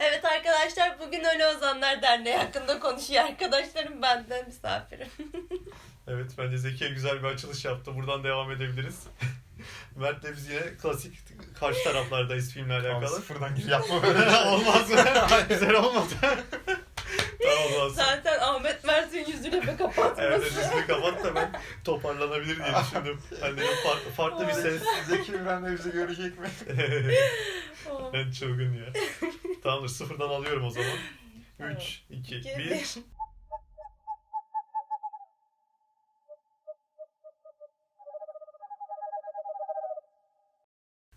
Evet arkadaşlar bugün Ölü Ozanlar Derneği hakkında konuşuyor arkadaşlarım ben de misafirim. Evet bence Zekiye güzel bir açılış yaptı. Buradan devam edebiliriz. Mert'le biz yine klasik karşı taraflardayız filmle alakalı. sıfırdan gir yapma böyle. olmaz mı? güzel olmadı. tamam o zaman. Zaten Ahmet Mert'in yüzüne bir kapatması. Evet dizini kapat da ben toparlanabilir diye düşündüm. Hani farklı, farklı bir ses. Zeki İbrahim de bizi görecek mi? Ben çılgın ya. Tamamdır sıfırdan alıyorum o zaman. Tamam. 3, 2, İki, 1. bir.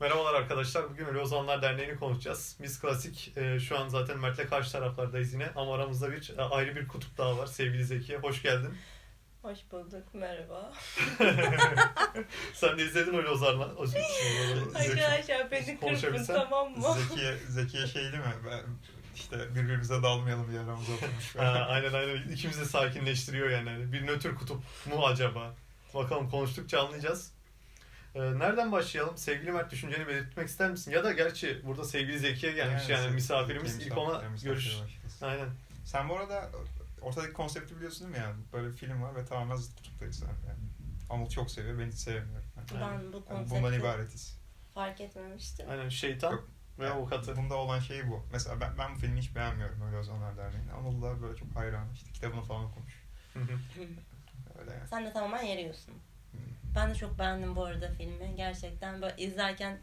Merhabalar arkadaşlar. Bugün Ölü Ozanlar Derneği'ni konuşacağız. Biz klasik e, şu an zaten Mert'le karşı taraflardayız yine. Ama aramızda bir e, ayrı bir kutup daha var. Sevgili Zekiye. Hoş geldin. Hoş bulduk merhaba. Sen de izledin Ölü Ozanlar. O, Zeki. Arkadaşlar beni kırpın tamam mı? Zekiye, Zekiye şey değil mi? Ben, işte birbirimize dalmayalım diye aramıza oturmuş. Ha, aynen aynen. İkimizi de sakinleştiriyor yani. Hani Bir nötr kutup mu acaba? Bakalım konuştukça anlayacağız. Ee, nereden başlayalım? Sevgili Mert düşünceni belirtmek ister misin? Ya da gerçi burada sevgili Zekiye gelmiş yani, Ze- misafirimiz. Zekiye İlk ona görüş. Aynen. Sen bu arada ortadaki konsepti biliyorsun değil mi yani? Böyle bir film var ve tamamen zıt kutuptayız. Yani. Anıl çok seviyor, ben hiç sevmiyorum. Yani. Ben bu Yani konsepti bundan ibaretiz. fark etmemiştim. Aynen şeytan Yok. ve avukatı. Bunda olan şey bu. Mesela ben, ben bu filmi hiç beğenmiyorum öyle Ozanlar Derneği'ne. Anıl da böyle çok hayran. İşte kitabını falan okumuş. Hı hı. Öyle yani. Sen de tamamen yeriyorsun. Hı. Ben de çok beğendim bu arada filmi. Gerçekten böyle izlerken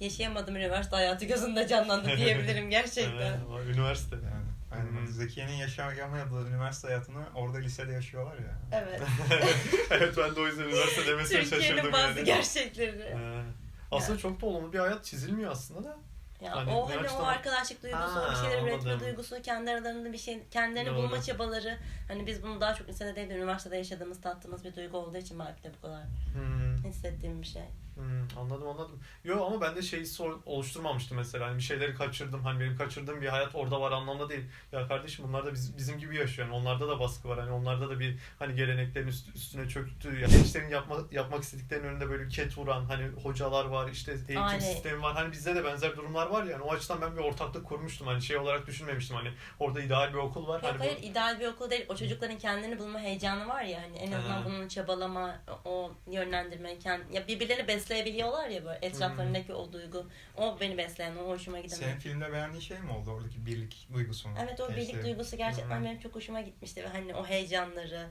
yaşayamadım üniversite hayatı gözümde canlandı diyebilirim gerçekten. Aynen, Üniversite. Yani, Hı. Zekiye'nin yaşayamadığı üniversite hayatını orada lisede yaşıyorlar ya. Evet. evet ben de o yüzden üniversite demesine Türkiye'nin şaşırdım bazı yani. gerçekleri. Ee, aslında çok da olumlu bir hayat çizilmiyor aslında da. Ya Hani o hani o arkadaşlık duygusu, Ha, o bir şeyler üretme duygusu, kendi aralarında bir şey, kendilerini Doğru. bulma çabaları. Hani biz bunu daha çok lisede değil de üniversitede yaşadığımız, tattığımız bir duygu olduğu için belki de bu kadar Hmm, hissettiğim bir şey. Hmm, anladım anladım. Yo ama ben de şeyi sor- oluşturmamıştım mesela. Hani bir şeyleri kaçırdım. Hani benim kaçırdığım bir hayat orada var anlamda değil. Ya kardeşim bunlar da biz, bizim gibi yaşıyor. Yani onlarda da baskı var. Hani onlarda da bir hani geleneklerin üst- üstüne çöktüğü. Yani gençlerin yapma, yapmak istediklerinin önünde böyle ket vuran hani hocalar var işte eğitim Aynen. sistemi var. Hani bizde de benzer durumlar var yani. O açıdan ben bir ortaklık kurmuştum. Hani şey olarak düşünmemiştim. Hani orada ideal bir okul var. Yok hani bu- hayır ideal bir okul değil. O çocukların kendini bulma heyecanı var ya hani en azından bunun çabalama, o yönlendirme, kend, ya birbirlerini besleyebiliyorlar ya böyle etraflarındaki o duygu. O beni besleyen, o hoşuma giden. Senin filmde beğendiğin şey mi oldu oradaki birlik duygusu mu? Evet o birlik Gençlerin? duygusu gerçekten hı. benim çok hoşuma gitmişti ve hani o heyecanları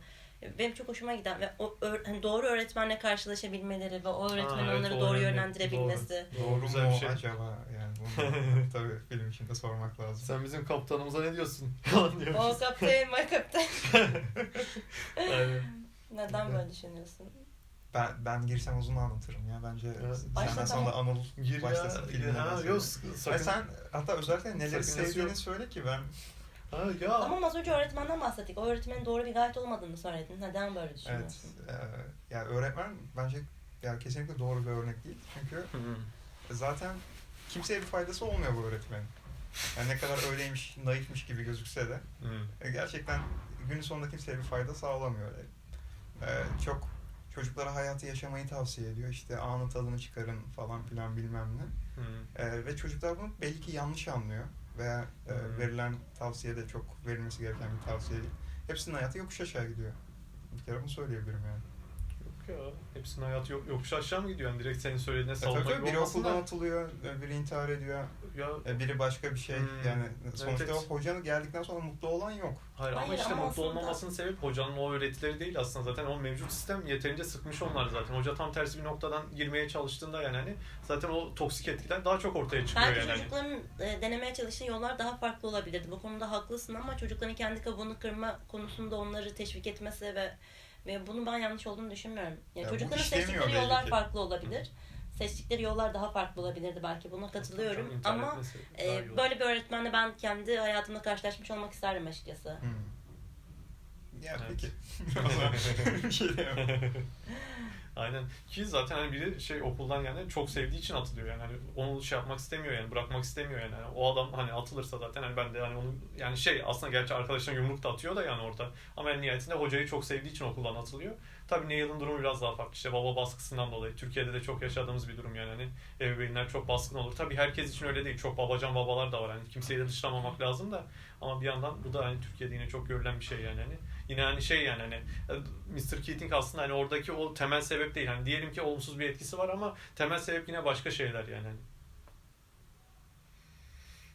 benim çok hoşuma giden ve o hani doğru öğretmenle karşılaşabilmeleri ve o öğretmenin evet, onları doğru önemli. yönlendirebilmesi. Doğru Güzel mu bir şey. acaba? Yani bunu tabii film içinde sormak lazım. Sen bizim kaptanımıza ne diyorsun? O kapten, my kapten. Aynen. Neden böyle düşünüyorsun? Ben ben girsem uzun anlatırım ya. Bence Evet. Senden sonra Anıl Gir başlasın ya. filminden Ha, yok sakın. Sakın. sen hatta özellikle neleri sevdiğini yok. söyle ki ben Ha, ya. Tamam az önce öğretmenden bahsettik. O öğretmenin doğru bir gayet olmadığını söyledin. Neden böyle evet düşünüyorsun? e, yani öğretmen bence yani kesinlikle doğru bir örnek değil. Çünkü Hı. zaten kimseye bir faydası olmuyor bu öğretmenin. Yani ne kadar öyleymiş, naifmiş gibi gözükse de Hı. e, gerçekten günün sonunda kimseye bir fayda sağlamıyor. E, çok çocuklara hayatı yaşamayı tavsiye ediyor. İşte anı tadını çıkarın falan filan bilmem ne. Hı. E, ve çocuklar bunu belki ki yanlış anlıyor. Veya e, Hmm. verilen tavsiye de çok verilmesi gereken bir tavsiye değil. Hepsinin hayatı yokuş aşağı gidiyor. Bir kere bunu söyleyebilirim yani. Yok ya. Hepsinin hayatı yok, yokuş aşağı mı gidiyor? Yani direkt senin söylediğine E, savunma tabii tabii biri okuldan da. atılıyor, e, biri intihar ediyor, Ya, e, biri başka bir şey. Hmm. Yani sonuçta evet. hocanın geldikten sonra mutlu olan yok. hayır, ama Hayır, işte ama mutlu aslında- olmamasının sebebi hocanın o öğretileri değil aslında. Zaten o mevcut sistem yeterince sıkmış onlar zaten. Hoca tam tersi bir noktadan girmeye çalıştığında yani hani zaten o toksik etkiler daha çok ortaya çıkıyor Belki yani. hani. çocukların e, denemeye çalıştığı yollar daha farklı olabilirdi. Bu konuda haklısın ama çocukların kendi kabuğunu kırma konusunda onları teşvik etmesi ve ve bunu ben yanlış olduğunu düşünmüyorum. Yani Ya bu çocukların işlemiyor seçtikleri belli yollar ki. farklı olabilir. Seçtikleri yollar daha farklı olabilirdi belki. Buna katılıyorum intihar ama e, böyle bir öğretmenle ben kendi hayatımda karşılaşmış olmak isterdim açıkçası. Hmm. Ya Evet. peki. Şey. Aynen. Ki zaten hani biri şey okuldan yani çok sevdiği için atılıyor yani. Hani onu şey yapmak istemiyor yani. Bırakmak istemiyor yani. Hani o adam hani atılırsa zaten hani ben de hani onu yani şey aslında gerçi arkadaşına yumruk da atıyor da yani orada. Ama en nihayetinde hocayı çok sevdiği için okuldan atılıyor. Tabii Neil'in durumu biraz daha farklı. İşte baba baskısından dolayı. Türkiye'de de çok yaşadığımız bir durum yani. Hani ebeveynler çok baskın olur. Tabii herkes için öyle değil. Çok babacan babalar da var. Hani kimseyi de dışlamamak lazım da. Ama bir yandan bu da hani Türkiye'de yine çok görülen bir şey yani. Hani yine hani şey yani hani Mr. Keating aslında hani oradaki o temel sebep değil. Hani diyelim ki olumsuz bir etkisi var ama temel sebep yine başka şeyler yani.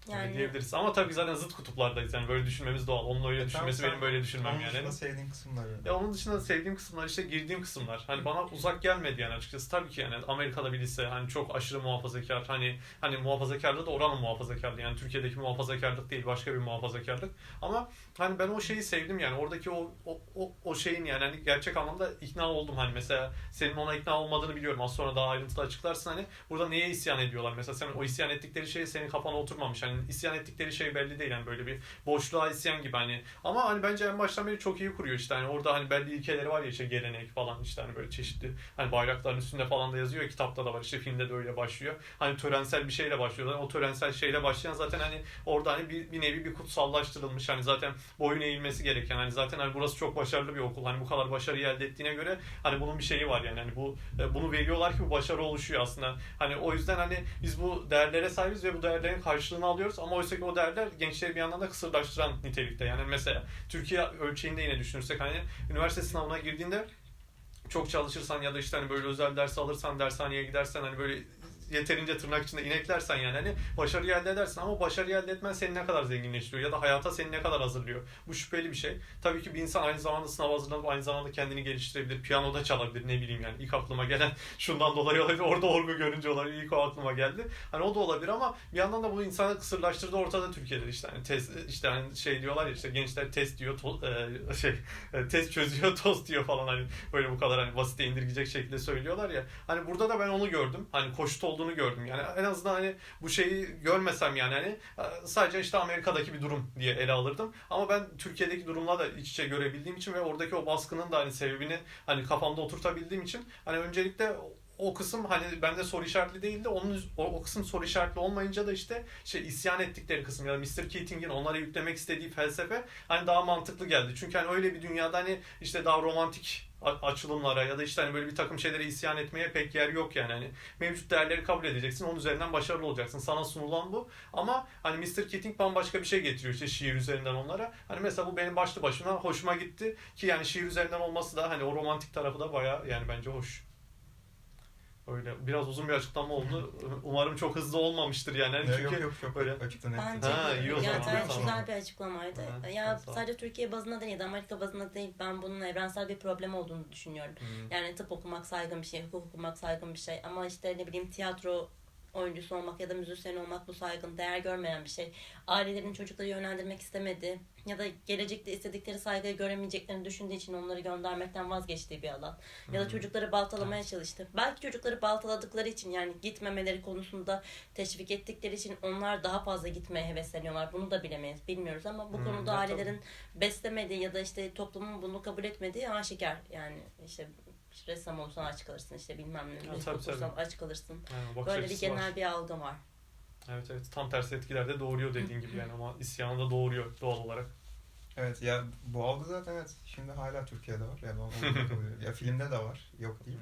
Yani diyebiliriz. Ama tabii zaten zıt kutuplardayız yani böyle düşünmemiz doğal. Onun öyle E, düşünmesi benim böyle düşünmem Onun yani. dışında sevdiğin kısımları. Ya onun dışında sevdiğim kısımlar işte girdiğim kısımlar. Hani bana uzak gelmedi yani açıkçası. Tabii ki yani Amerika'da bir lise hani çok aşırı muhafazakar. Hani hani muhafazakarlığı da oranın muhafazakarlığı. Yani Türkiye'deki muhafazakarlık değil başka bir muhafazakarlık. Ama hani ben o şeyi sevdim yani. Oradaki o o, o, o şeyin yani hani gerçek anlamda ikna oldum. Hani mesela senin ona ikna olmadığını biliyorum. Az sonra daha ayrıntılı açıklarsın hani burada neye isyan ediyorlar? Mesela sen o isyan ettikleri şey senin kafana oturmamış. Hani isyan ettikleri şey belli değil. Yani böyle bir boşluğa isyan gibi hani. Ama hani bence en baştan beri çok iyi kuruyor işte. Hani orada hani belli ilkeleri var ya işte gelenek falan işte hani böyle çeşitli hani bayrakların üstünde falan da yazıyor. Kitapta da var işte filmde de öyle başlıyor. Hani törensel bir şeyle başlıyorlar. O törensel şeyle başlayan zaten hani orada hani bir, bir nevi bir kutsallaştırılmış. Hani zaten boyun eğilmesi gereken. Hani zaten hani burası çok başarılı bir okul. Hani bu kadar başarıyı elde ettiğine göre hani bunun bir şeyi var yani. Hani bu e, bunu veriyorlar ki bu başarı oluşuyor aslında. Hani o yüzden hani biz bu değerlere sahibiz ve bu değerlerin karşılığını alıyoruz ama oysa ki o değerler gençleri bir yandan da kısırlaştıran nitelikte. Yani mesela Türkiye ölçeğinde yine düşünürsek hani üniversite sınavına girdiğinde çok çalışırsan ya da işte hani böyle özel ders alırsan dershaneye gidersen hani böyle yeterince tırnak içinde ineklersen yani hani başarı elde edersin ama başarı elde etmen seni ne kadar zenginleştiriyor ya da hayata seni ne kadar hazırlıyor. Bu şüpheli bir şey. Tabii ki bir insan aynı zamanda sınav hazırlanıp aynı zamanda kendini geliştirebilir. Piyano da çalabilir ne bileyim yani. ilk aklıma gelen şundan dolayı olabilir. Orada orgu görünce olabilir. İlk o aklıma geldi. Hani o da olabilir ama bir yandan da bu insanı kısırlaştırdı ortada Türkiye'de işte. Hani test, işte hani şey diyorlar ya işte gençler test diyor to- e, şey e, test çözüyor tost diyor falan hani böyle bu kadar hani basite indirgeyecek şekilde söylüyorlar ya. Hani burada da ben onu gördüm. Hani koşut olduğunu gördüm. Yani en azından hani bu şeyi görmesem yani hani e, sadece işte Amerika'daki bir durum diye ele alırdım. Ama ben Türkiye'deki durumla da iç içe görebildiğim için ve oradaki o baskının da hani sebebini hani kafamda oturtabildiğim için hani öncelikle o kısım hani bende soru işaretli değildi. Onun o, o kısım soru işaretli olmayınca da işte şey isyan ettikleri kısım ya da Mr. Keating'in onlara yüklemek istediği felsefe hani daha mantıklı geldi. Çünkü hani öyle bir dünyada hani işte daha romantik açılımlara ya da işte hani böyle bir takım şeylere isyan etmeye pek yer yok yani. Hani mevcut değerleri kabul edeceksin. Onun üzerinden başarılı olacaksın. Sana sunulan bu. Ama hani Mr. Keating bambaşka bir şey getiriyor işte şiir üzerinden onlara. Hani mesela bu benim başlı başına hoşuma gitti ki yani şiir üzerinden olması da hani o romantik tarafı da bayağı yani bence hoş. Öyle biraz uzun bir açıklama oldu. Umarım çok hızlı olmamıştır yani. Yok, çünkü yok yok çok açıkta net. Bence Ha, iyi o ya zaman. Tamam. güzel bir açıklamaydı. Ha, ya sadece Türkiye bazında değil Amerika bazında değil. Ben bunun evrensel bir problem olduğunu düşünüyorum. Hmm. Yani tıp okumak saygın bir şey, hukuk okumak saygın bir şey. Ama işte ne bileyim tiyatro oyuncusu olmak ya da müzisyen olmak bu saygın, değer görmeyen bir şey. Ailelerin çocukları yönlendirmek istemedi ya da gelecekte istedikleri saygıyı göremeyeceklerini düşündüğü için onları göndermekten vazgeçtiği bir alan. Ya da çocukları baltalamaya çalıştı. Belki çocukları baltaladıkları için yani gitmemeleri konusunda teşvik ettikleri için onlar daha fazla gitmeye hevesleniyorlar. Bunu da bilemeyiz, bilmiyoruz ama bu Hmm, konuda ailelerin beslemediği ya da işte toplumun bunu kabul etmediği aşikar. Yani işte ressam olursan aç kalırsın işte bilmem ne. Ya, müzik tabii, okursan tabii. aç kalırsın. Yani Böyle bir açısı var. genel bir algı var. Evet evet tam tersi etkiler de doğuruyor dediğin gibi yani ama isyanı da doğuruyor doğal olarak. Evet ya bu algı zaten evet şimdi hala Türkiye'de var. Yani ya filmde de var. Yok değil.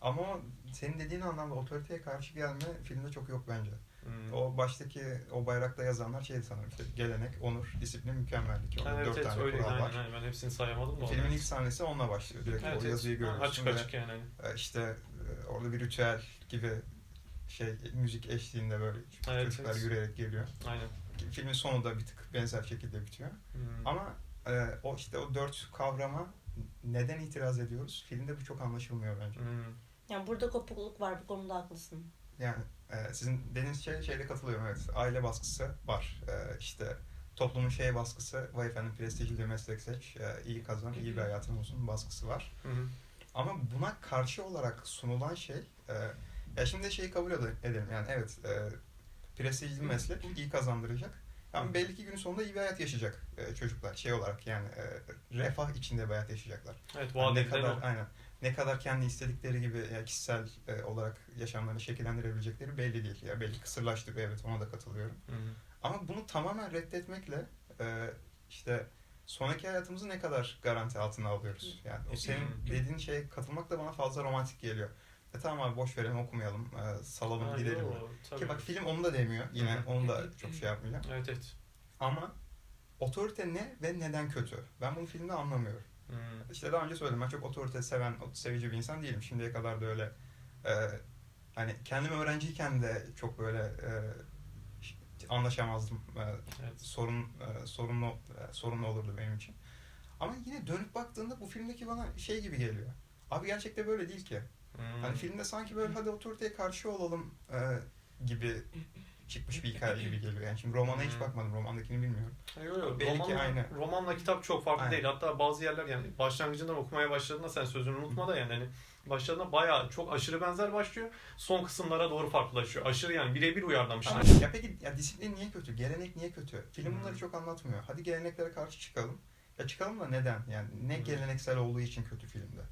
Ama senin dediğin anlamda otoriteye karşı gelme filmde çok yok bence. Hmm. O baştaki o bayrakta yazanlar şeydi sanırım işte gelenek, onur, disiplin, mükemmellik. Ha, evet dört evet tane öyleydi kural aynen, var. aynen. ben hepsini sayamadım da. Filmin orada. ilk sahnesi onunla başlıyor. Direkt evet, o yazıyı evet. görüyorsun. Açık ve, açık yani. e, işte e, orada bir ritüel gibi şey müzik eşliğinde böyle Evet, çocuklar evet. yürüyerek geliyor. Aynen. Filmin sonu da bir tık benzer şekilde bitiyor. Hmm. Ama e, o işte o dört kavrama neden itiraz ediyoruz? Filmde bu çok anlaşılmıyor bence. Hmm. Yani burada kopukluk var bu konuda haklısın. Yani e, sizin dediğiniz şey şeyle katılıyorum evet. Aile baskısı var. E, işte toplumun şey baskısı, vay efendim prestijli bir meslek seç, e, iyi kazan, iyi bir hayatın olsun baskısı var. Hı hı. Ama buna karşı olarak sunulan şey, e, ya şimdi şeyi kabul ede- edelim yani evet e, prestijli meslek iyi kazandıracak. Ama belli ki günün sonunda iyi bir hayat yaşayacak e, çocuklar şey olarak yani e, refah içinde bir hayat yaşayacaklar. Evet Yani ne kadar o. aynen. Ne kadar kendi istedikleri gibi yani kişisel e, olarak yaşamlarını şekillendirebilecekleri belli değil. Ya belli kısırlaştı evet ona da katılıyorum. Hı hı. Ama bunu tamamen reddetmekle e, işte sonraki hayatımızı ne kadar garanti altına alıyoruz. Yani o senin dediğin şeye katılmak da bana fazla romantik geliyor. E tamam abi boş verelim okumayalım, e, salalım Ha, gidelim. yo. Ki bak film onu da demiyor. Yine Hı hı. onu da çok şey yapmayacağım. Evet evet. Ama otorite ne ve neden kötü? Ben bunu filmde anlamıyorum. Hı. İşte daha önce söyledim ben çok otorite seven, sevici bir insan değilim. Şimdiye kadar da öyle e, hani kendim öğrenciyken de çok böyle e, anlaşamazdım. E, Evet. sorun e, sorunlu e, sorunlu olurdu benim için. Ama yine dönüp baktığında bu filmdeki bana şey gibi geliyor. Abi gerçekte böyle değil ki. Hı. Hani filmde sanki böyle hadi otoriteye karşı olalım e, gibi çıkmış bir hikaye gibi geliyor. Yani şimdi romana hiç Hmm. bakmadım. Romandakini bilmiyorum. Yo, Belli ki romanla, aynı. romanla kitap çok farklı Aynen. değil. Hatta bazı yerler yani başlangıcından okumaya başladığında sen sözünü unutma da yani hani başladığında bayağı çok aşırı benzer başlıyor. Son kısımlara doğru farklılaşıyor. Aşırı yani birebir uyarlamışlar. Ya peki ya disiplin niye kötü? Gelenek niye kötü? Film bunları Hmm. çok anlatmıyor. Hadi geleneklere karşı çıkalım. Ya çıkalım da neden? Yani ne Hmm. geleneksel olduğu için kötü filmde?